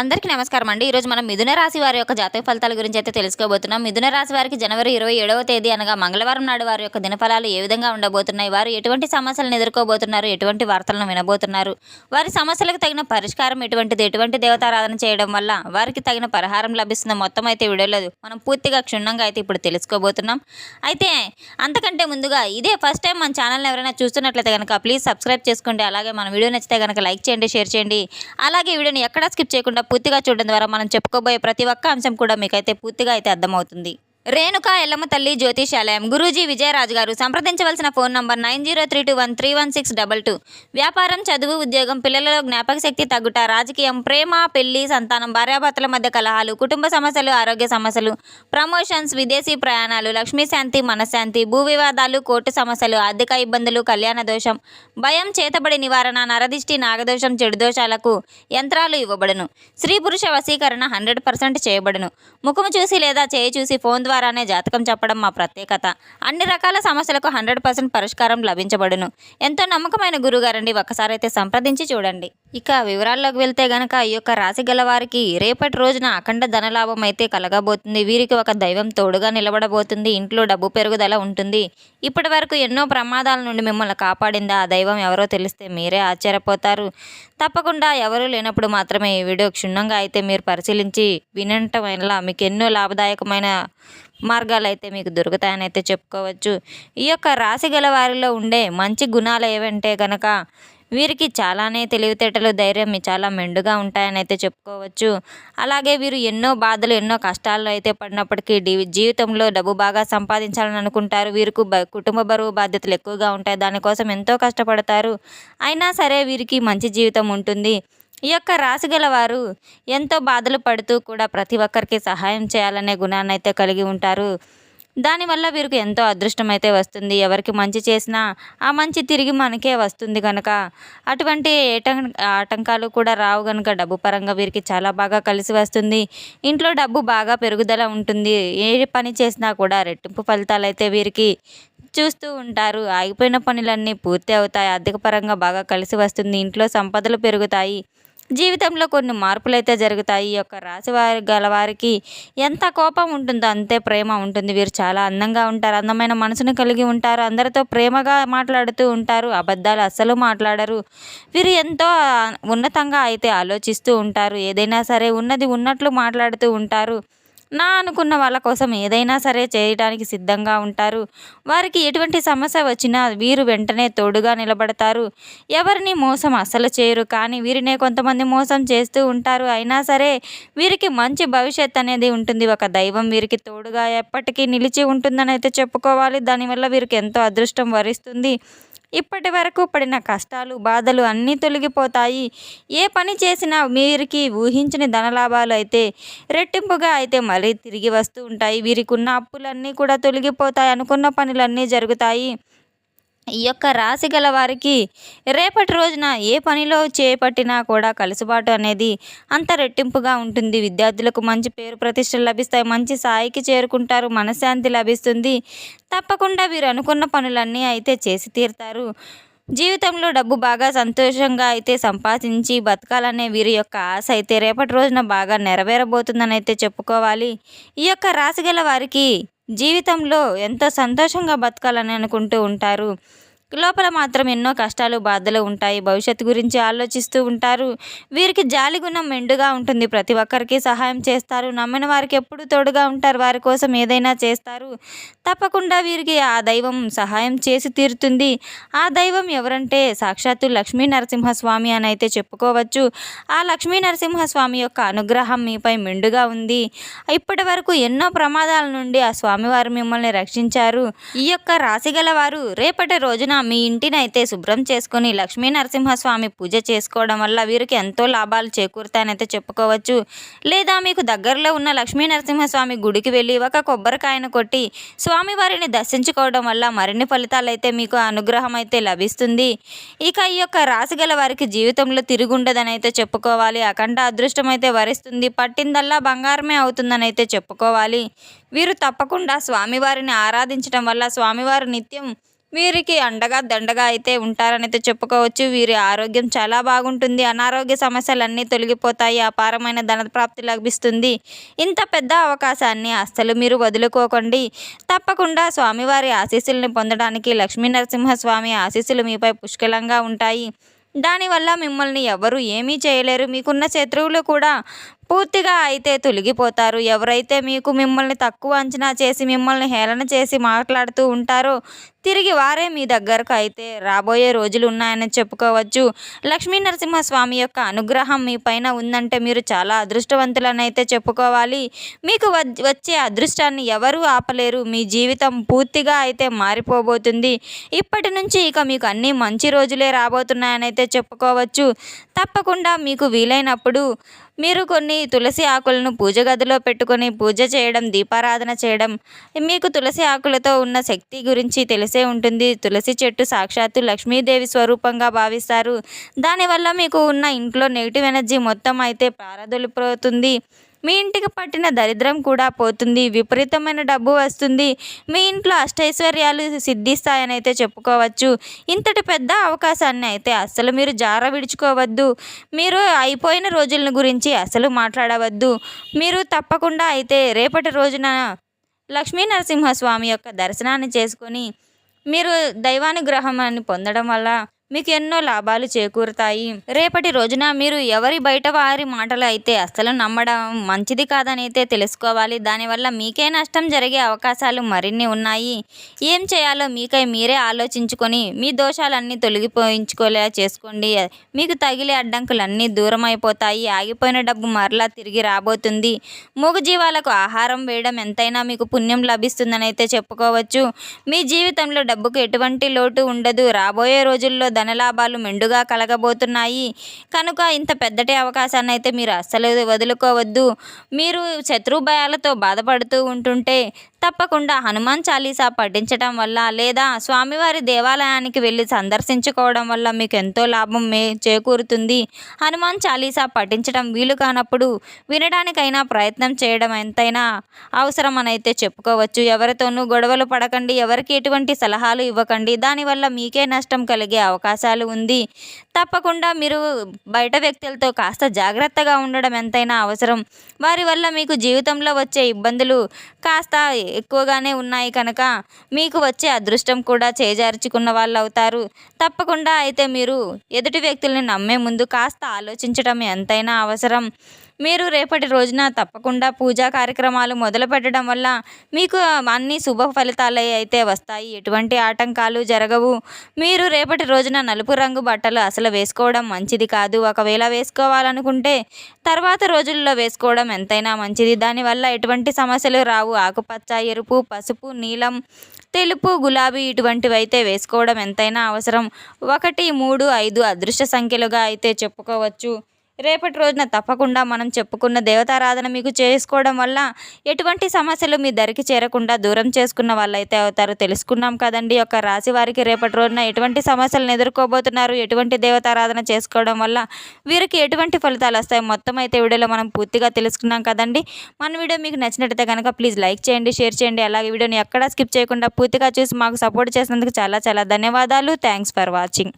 అందరికీ నమస్కారం అండి. ఈరోజు మనం మిథున రాశి వారి యొక్క జాతక ఫలితాల గురించి అయితే తెలుసుకోబోతున్నాం. మిథున రాశి వారికి జనవరి ఇరవై ఏడవ తేదీ అనగా మంగళవారం నాడు వారి యొక్క దినఫలాలు ఏ విధంగా ఉండబోతున్నాయి? వారు ఎటువంటి సమస్యలను ఎదుర్కోబోతున్నారు? ఎటువంటి వార్తలను వినబోతున్నారు? వారి సమస్యలకు తగిన పరిష్కారం ఎటువంటిది? ఎటువంటి దేవతారాధన చేయడం వల్ల వారికి తగిన పరిహారం లభిస్తుంది మొత్తం అయితే వీడియోలో మనం పూర్తిగా క్షుణ్ణంగా అయితే ఇప్పుడు తెలుసుకోబోతున్నాం. అయితే అంతకంటే ముందుగా ఇదే ఫస్ట్ టైం మన ఛానల్ని ఎవరైనా చూస్తున్నట్లయితే కనుక ప్లీజ్ సబ్స్క్రైబ్ చేసుకోండి. అలాగే మన వీడియో నచ్చితే కనుక లైక్ చేయండి షేర్ చేయండి. అలాగే వీడియోని ఎక్కడా స్కిప్ చేయకుండా పూర్తిగా చూడడం ద్వారా మనం చెప్పుకోబోయే ప్రతి ఒక్క అంశం కూడా మీకైతే పూర్తిగా అయితే అర్థమవుతుంది. రేణుక ఎల్లమ్మ తల్లి జ్యోతిషాలయం గురూజీ విజయరాజు గారు సంప్రదించవలసిన phone number nine zero three two one three one six double two. వ్యాపారం చదువు ఉద్యోగం పిల్లలలో జ్ఞాపక శక్తి తగ్గుట రాజకీయం ప్రేమ పెళ్ళి సంతానం భార్యాభర్తల మధ్య కలహాలు కుటుంబ సమస్యలు ఆరోగ్య సమస్యలు ప్రమోషన్స్ విదేశీ ప్రయాణాలు లక్ష్మీశాంతి మనశ్శాంతి భూ వివాదాలు కోర్టు సమస్యలు ఆర్థిక ఇబ్బందులు కళ్యాణ దోషం భయం చేతబడి నివారణ నరదిష్టి నాగదోషం చెడు దోషాలకు యంత్రాలు ఇవ్వబడును. స్త్రీ పురుష వశీకరణ హండ్రెడ్ పర్సెంట్ చేయబడును. ముఖము చూసి లేదా చేయి చూసి ఫోన్ ద్వారానే జాతకం చెప్పడం మా ప్రత్యేకత. అన్ని రకాల సమస్యలకు హండ్రెడ్ పర్సెంట్ పరిష్కారం లభించబడును. ఎంతో నమ్మకమైన గురుగారండి. ఒక్కసారైతే సంప్రదించి చూడండి. ఇక వివరాల్లోకి వెళ్తే గనక ఈ యొక్క రాశి గల వారికి రేపటి రోజున అఖండ ధనలాభం అయితే కలగబోతుంది. వీరికి ఒక దైవం తోడుగా నిలబడబోతుంది. ఇంట్లో డబ్బు పెరుగుదల ఉంటుంది. ఇప్పటి వరకు ఎన్నో ప్రమాదాల నుండి మిమ్మల్ని కాపాడిందా ఆ దైవం. ఎవరో తెలిస్తే మీరే ఆశ్చర్యపోతారు. తప్పకుండా ఎవరూ లేనప్పుడు మాత్రమే ఈ వీడియో క్షుణ్ణంగా అయితే మీరు పరిశీలించి వినటం వల్ల మీకు ఎన్నో లాభదాయకమైన మార్గాలు అయితే మీకు దొరుకుతాయని అయితే చెప్పుకోవచ్చు. ఈ యొక్క రాశి గల వారిలో ఉండే మంచి గుణాలు ఏవంటే కనుక వీరికి చాలానే తెలివితేటలు ధైర్యం చాలా మెండుగా ఉంటాయని అయితే చెప్పుకోవచ్చు. అలాగే వీరు ఎన్నో బాధలు ఎన్నో కష్టాలు అయితే పడినప్పటికీ జీవితంలో డబ్బు బాగా సంపాదించాలని అనుకుంటారు. వీరికి బ- కుటుంబ బరువు బాధ్యతలు ఎక్కువగా ఉంటాయి. దానికోసం ఎంతో కష్టపడతారు. అయినా సరే వీరికి మంచి జీవితం ఉంటుంది. ఈ యొక్క రాసి వారు ఎంతో బాధలు పడుతూ కూడా ప్రతి ఒక్కరికి సహాయం చేయాలనే గుణాన్ని అయితే కలిగి ఉంటారు. దానివల్ల వీరికి ఎంతో అదృష్టం అయితే వస్తుంది. ఎవరికి మంచి చేసినా ఆ మంచి తిరిగి మనకే వస్తుంది కనుక అటువంటి ఏటం ఆటంకాలు కూడా రావు కనుక డబ్బు పరంగా వీరికి చాలా బాగా కలిసి వస్తుంది. ఇంట్లో డబ్బు బాగా పెరుగుదల ఉంటుంది. ఏ పని చేసినా కూడా రెట్టింపు ఫలితాలు అయితే వీరికి చూస్తూ ఉంటారు. ఆగిపోయిన పనులన్నీ పూర్తి అవుతాయి. ఆర్థిక పరంగా బాగా కలిసి వస్తుంది. ఇంట్లో సంపదలు పెరుగుతాయి. జీవితంలో కొన్ని మార్పులు అయితే జరుగుతాయి. ఈ యొక్క రాశి వారి గల వారికి ఎంత కోపం ఉంటుందో అంతే ప్రేమ ఉంటుంది. వీరు చాలా అందంగా ఉంటారు. అందమైన మనసును కలిగి ఉంటారు. అందరితో ప్రేమగా మాట్లాడుతూ ఉంటారు. అబద్ధాలు అస్సలు మాట్లాడరు. వీరు ఎంతో ఉన్నతంగా అయితే ఆలోచిస్తూ ఉంటారు. ఏదైనా సరే ఉన్నది ఉన్నట్లు మాట్లాడుతూ ఉంటారు. నా అనుకున్న వాళ్ళ కోసం ఏదైనా సరే చేయడానికి సిద్ధంగా ఉంటారు. వారికి ఎటువంటి సమస్య వచ్చినా వీరు వెంటనే తోడుగా నిలబడతారు. ఎవరిని మోసం అస్సలు చేయరు. కానీ వీరినే కొంతమంది మోసం చేస్తూ ఉంటారు. అయినా సరే వీరికి మంచి భవిష్యత్ అనేది ఉంటుంది. ఒక దైవం వీరికి తోడుగా ఎప్పటికీ నిలిచి ఉంటుందని అయితే చెప్పుకోవాలి. దానివల్ల వీరికి ఎంతో అదృష్టం వరిస్తుంది. ఇప్పటి వరకు పడిన కష్టాలు బాధలు అన్నీ తొలగిపోతాయి. ఏ పని చేసినా వీరికి ఊహించని ధనలాభాలు అయితే రెట్టింపుగా అయితే మళ్ళీ తిరిగి వస్తూ ఉంటాయి. వీరికి ఉన్న అప్పులన్నీ కూడా తొలగిపోతాయి. అనుకున్న పనులన్నీ జరుగుతాయి. ఈ యొక్క రాశి గల వారికి రేపటి రోజున ఏ పనిలో చేపట్టినా కూడా కలుసుబాటు అనేది అంత రెట్టింపుగా ఉంటుంది. విద్యార్థులకు మంచి పేరు ప్రతిష్టలు లభిస్తాయి. మంచి స్థాయికి చేరుకుంటారు. మనశ్శాంతి లభిస్తుంది. తప్పకుండా వీరు అనుకున్న పనులన్నీ అయితే చేసి తీరుతారు. జీవితంలో డబ్బు బాగా సంతోషంగా అయితే సంపాదించి బతకాలనే వీరి యొక్క ఆశ అయితే రేపటి రోజున బాగా నెరవేరబోతుందని అయితే చెప్పుకోవాలి. ఈ యొక్క రాశి గల వారికి జీవితంలో ఎంతో సంతోషంగా బతకాలని అనుకుంటూ ఉంటారు? లోపల మాత్రం ఎన్నో కష్టాలు బాధలు ఉంటాయి. భవిష్యత్తు గురించి ఆలోచిస్తూ ఉంటారు. వీరికి జాలి గుణం మెండుగా ఉంటుంది. ప్రతి ఒక్కరికి సహాయం చేస్తారు. నమ్మిన వారికి ఎప్పుడు తోడుగా ఉంటారు. వారి కోసం ఏదైనా చేస్తారు. తప్పకుండా వీరికి ఆ దైవం సహాయం చేసి తీరుతుంది. ఆ దైవం ఎవరంటే సాక్షాత్తు లక్ష్మీ నరసింహస్వామి అని అయితే చెప్పుకోవచ్చు. ఆ లక్ష్మీ నరసింహస్వామి యొక్క అనుగ్రహం మీపై మెండుగా ఉంది. ఇప్పటి వరకు ఎన్నో ప్రమాదాల నుండి ఆ స్వామివారు మిమ్మల్ని రక్షించారు. ఈ యొక్క రాశిగల వారు రేపటి రోజున మీ ఇంటిని అయితే శుభ్రం చేసుకొని లక్ష్మీ నరసింహస్వామి పూజ చేసుకోవడం వల్ల వీరికి ఎంతో లాభాలు చేకూరుతాయనైతే చెప్పుకోవచ్చు. లేదా మీకు దగ్గరలో ఉన్న లక్ష్మీ నరసింహస్వామి గుడికి వెళ్ళి ఒక కొబ్బరికాయను కొట్టి స్వామివారిని దర్శించుకోవడం వల్ల మరిన్ని ఫలితాలు అయితే మీకు అనుగ్రహం అయితే లభిస్తుంది. ఇక ఈ యొక్క రాశి గల వారికి జీవితంలో తిరుగుండదని అయితే చెప్పుకోవాలి. అఖండ అదృష్టం అయితే వరిస్తుంది. పట్టిందల్లా బంగారమే అవుతుందని అయితే చెప్పుకోవాలి. వీరు తప్పకుండా స్వామివారిని ఆరాధించడం వల్ల స్వామివారు నిత్యం వీరికి అండగా దండగా అయితే ఉంటారని అయితే చెప్పుకోవచ్చు. వీరి ఆరోగ్యం చాలా బాగుంటుంది. అనారోగ్య సమస్యలన్నీ తొలగిపోతాయి. అపారమైన ధన ప్రాప్తి లభిస్తుంది. ఇంత పెద్ద అవకాశాన్ని అస్సలు మీరు వదులుకోకండి. తప్పకుండా స్వామివారి ఆశీస్సుల్ని పొందడానికి లక్ష్మీ నరసింహస్వామి ఆశీస్సులు మీపై పుష్కలంగా ఉంటాయి. దానివల్ల మిమ్మల్ని ఎవరు ఏమీ చేయలేరు. మీకున్న శత్రువులు కూడా పూర్తిగా అయితే తొలగిపోతారు. ఎవరైతే మీకు మిమ్మల్ని తక్కువ అంచనా చేసి మిమ్మల్ని హేళన చేసి మాట్లాడుతూ ఉంటారో తిరిగి వారే మీ దగ్గరకు అయితే రాబోయే రోజులు ఉన్నాయని చెప్పుకోవచ్చు. లక్ష్మీ నరసింహస్వామి యొక్క అనుగ్రహం మీ పైన ఉందంటే మీరు చాలా అదృష్టవంతులని అయితే చెప్పుకోవాలి. మీకు వచ్చే అదృష్టాన్ని ఎవరూ ఆపలేరు. మీ జీవితం పూర్తిగా అయితే మారిపోబోతుంది. ఇప్పటి నుంచి ఇక మీకు అన్ని మంచి రోజులే రాబోతున్నాయని అయితే చెప్పుకోవచ్చు. తప్పకుండా మీకు వీలైనప్పుడు మీరు కొన్ని తులసి ఆకులను పూజ గదిలో పెట్టుకొని పూజ చేయడం దీపారాధన చేయడం మీకు తులసి ఆకులతో ఉన్న శక్తి గురించి తెలిసే ఉంటుంది. తులసి చెట్టు సాక్షాత్తు లక్ష్మీదేవి స్వరూపంగా భావిస్తారు. దానివల్ల మీకు ఉన్న ఇంట్లో నెగిటివ్ ఎనర్జీ మొత్తం అయితే పారదొలిపోతుంది. మీ ఇంటికి పట్టిన దరిద్రం కూడా పోతుంది విపరీతమైన డబ్బు వస్తుంది. మీ ఇంట్లో అష్టైశ్వర్యాలు సిద్ధిస్తాయని అయితే చెప్పుకోవచ్చు. ఇంతటి పెద్ద అవకాశాన్ని అయితే అస్సలు మీరు జార విడుచుకోవద్దు. మీరు అయిపోయిన రోజుల గురించి అసలు మాట్లాడవద్దు. మీరు తప్పకుండా అయితే రేపటి రోజున లక్ష్మీ నరసింహస్వామి యొక్క దర్శనాన్ని చేసుకొని మీరు దైవానుగ్రహాన్ని పొందడం వల్ల మీకు ఎన్నో లాభాలు చేకూరుతాయి. రేపటి రోజున మీరు ఎవరి బయట వారి మాటలు అయితే అస్సలు నమ్మడం మంచిది కాదని అయితే తెలుసుకోవాలి. దానివల్ల మీకే నష్టం జరిగే అవకాశాలు మరిన్ని ఉన్నాయి. ఏం చేయాలో మీకై మీరే ఆలోచించుకొని మీ దోషాలన్నీ తొలగిపోయించుకోలే చేసుకోండి. మీకు తగిలే అడ్డంకులన్నీ దూరం అయిపోతాయి ఆగిపోయిన డబ్బు మరలా తిరిగి రాబోతుంది. మూగజీవాలకు ఆహారం వేయడం ఎంతైనా మీకు పుణ్యం లభిస్తుందని అయితే చెప్పుకోవచ్చు. మీ జీవితంలో డబ్బుకు ఎటువంటి లోటు ఉండదు. రాబోయే రోజుల్లో ధనలాభాలు మెండుగా కలగబోతున్నాయి. కనుక ఇంత పెద్దటి అవకాశాన్ని అయితే మీరు అస్సలు వదులుకోవద్దు. మీరు శత్రు భయాలతో బాధపడుతూ ఉంటుంటే తప్పకుండా హనుమాన్ చాలీసా పఠించడం వల్ల లేదా స్వామివారి దేవాలయానికి వెళ్ళి సందర్శించుకోవడం వల్ల మీకు ఎంతో లాభం మే చేకూరుతుంది. హనుమాన్ చాలీసా పఠించడం వీలు కానప్పుడు వినడానికైనా ప్రయత్నం చేయడం ఎంతైనా అవసరం అని అయితే చెప్పుకోవచ్చు. ఎవరితోనూ గొడవలు పడకండి ఎవరికి ఎటువంటి సలహాలు ఇవ్వకండి దానివల్ల మీకే నష్టం కలిగే అవకాశాలు ఉంది. తప్పకుండా మీరు బయట వ్యక్తులతో కాస్త జాగ్రత్తగా ఉండడం ఎంతైనా అవసరం. వారి వల్ల మీకు జీవితంలో వచ్చే ఇబ్బందులు కాస్త ఎక్కువగానే ఉన్నాయి కనుక మీకు వచ్చే అదృష్టం కూడా చేజార్చుకున్న వాళ్ళు అవుతారు. తప్పకుండా అయితే మీరు ఎదుటి వ్యక్తుల్ని నమ్మే ముందు కాస్త ఆలోచించడం ఎంతైనా అవసరం. మీరు రేపటి రోజున తప్పకుండా పూజా కార్యక్రమాలు మొదలు పెట్టడం వల్ల మీకు అన్ని శుభ ఫలితాలు అయితే వస్తాయి. ఎటువంటి ఆటంకాలు జరగవు. మీరు రేపటి రోజున నలుపు రంగు బట్టలు అసలు వేసుకోవడం మంచిది కాదు. ఒకవేళ వేసుకోవాలనుకుంటే తర్వాత రోజుల్లో వేసుకోవడం ఎంతైనా మంచిది. దానివల్ల ఎటువంటి సమస్యలు రావు. ఆకుపచ్చ ఎరుపు పసుపు నీలం తెలుపు గులాబీ ఇటువంటివి అయితే వేసుకోవడం ఎంతైనా అవసరం. ఒకటి మూడు ఐదు అదృష్ట సంఖ్యలుగా అయితే చెప్పుకోవచ్చు. రేపటి రోజున తప్పకుండా మనం చెప్పుకున్న దేవతారాధన మీకు చేసుకోవడం వల్ల ఎటువంటి సమస్యలు మీ దరికి చేరకుండా దూరం చేసుకున్న వాళ్ళైతే అవుతారు తెలుసుకున్నాం కదండి. ఒక రాశి వారికి రేపటి రోజున ఎటువంటి సమస్యలను ఎదుర్కోబోతున్నారు ఎటువంటి దేవతారాధన చేసుకోవడం వల్ల వీరికి ఎటువంటి ఫలితాలు వస్తాయి మొత్తం అయితే వీడియోలో మనం పూర్తిగా తెలుసుకున్నాం కదండి. మన వీడియో మీకు నచ్చినట్టయితే కనుక ప్లీజ్ లైక్ చేయండి షేర్ చేయండి. అలాగే వీడియోని ఎక్కడా స్కిప్ చేయకుండా పూర్తిగా చూసి మాకు సపోర్ట్ చేసినందుకు చాలా చాలా ధన్యవాదాలు. Thanks for watching.